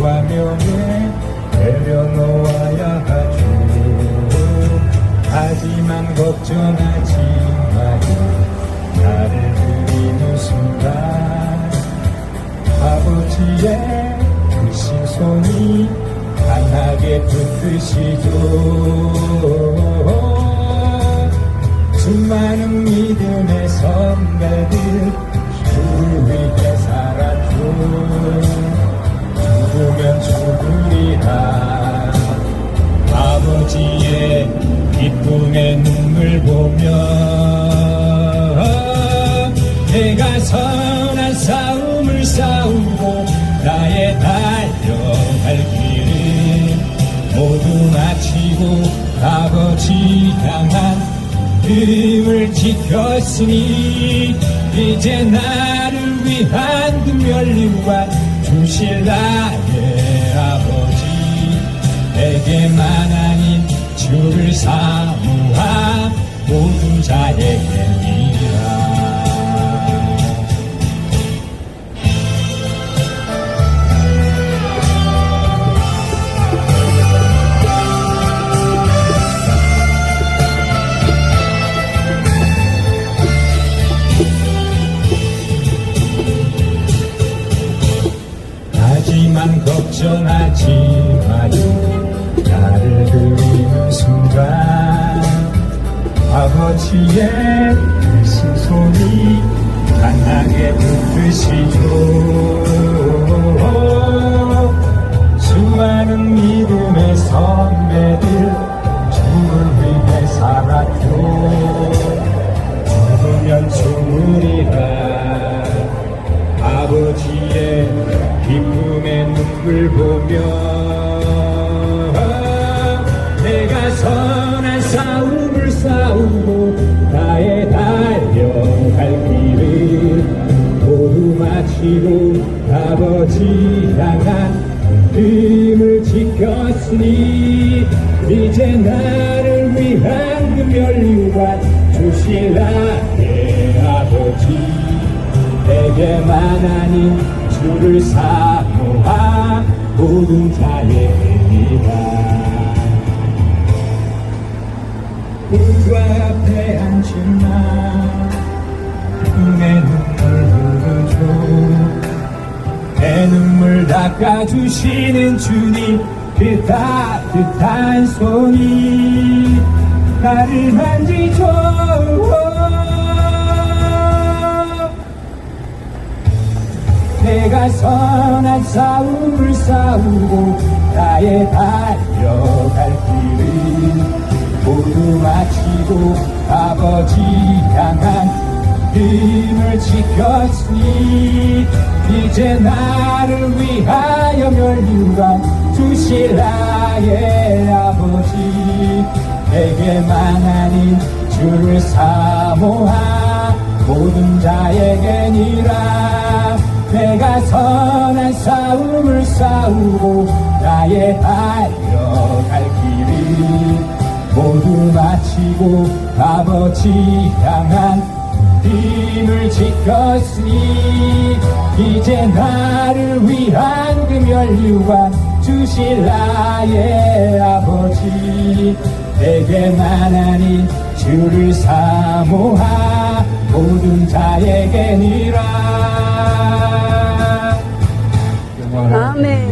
명예 내려놓아야 하죠. 하지만 걱정하지 마요. 나를 그리는 순간 아버지의 그 신손이 강하게 붙드시죠. 수많은 믿음의 선배들 주를 위해 살았죠 죽으리라 아버지의 기쁨의 눈물 보며 내가 선한 싸움을 싸우고 나의 달려갈 길을 모두 마치고 아버지 향한 힘을 지켰으니 이제 나를 위한 그 멸류관 주실 나의 내게만 아닌 주를 사모한 모든 자에게니라. 하지만 걱정하지 마요 순간 아버지의 그 신손이 강하게 붙드시죠 수많은 믿음의 선배들 주를 위해 살았죠 죽으면 죽으리라. 아버지의 기쁨의 눈물 보며 마치고 아버지 향한 힘을 지켰으니 이제 나를 위한 그 멸류관 주실 나의 아버지. 내게만 아닌 주를 사모한 모든 자에게니라 닦아주시는 주님 그 따뜻한 손이 나를 만지죠. 내가 선한 싸움을 싸우고 나의 달려갈 길을 모두 마치고 아버지 향한 힘을 지켰으니 이제 나를 위하여 멸류관 주실 나의 아버지 내게만 아닌 주를 사모한 모든 자에게니라. 내가 선한 싸움을 싸우고 나의 달려갈 길을 모두 마치고 아버지 향한 힘을 짓었으니 이제 나를 위한 금연류와 주실 나의 아버지 내게 만하니 주를 사모하 모든 자에게니라. 아멘.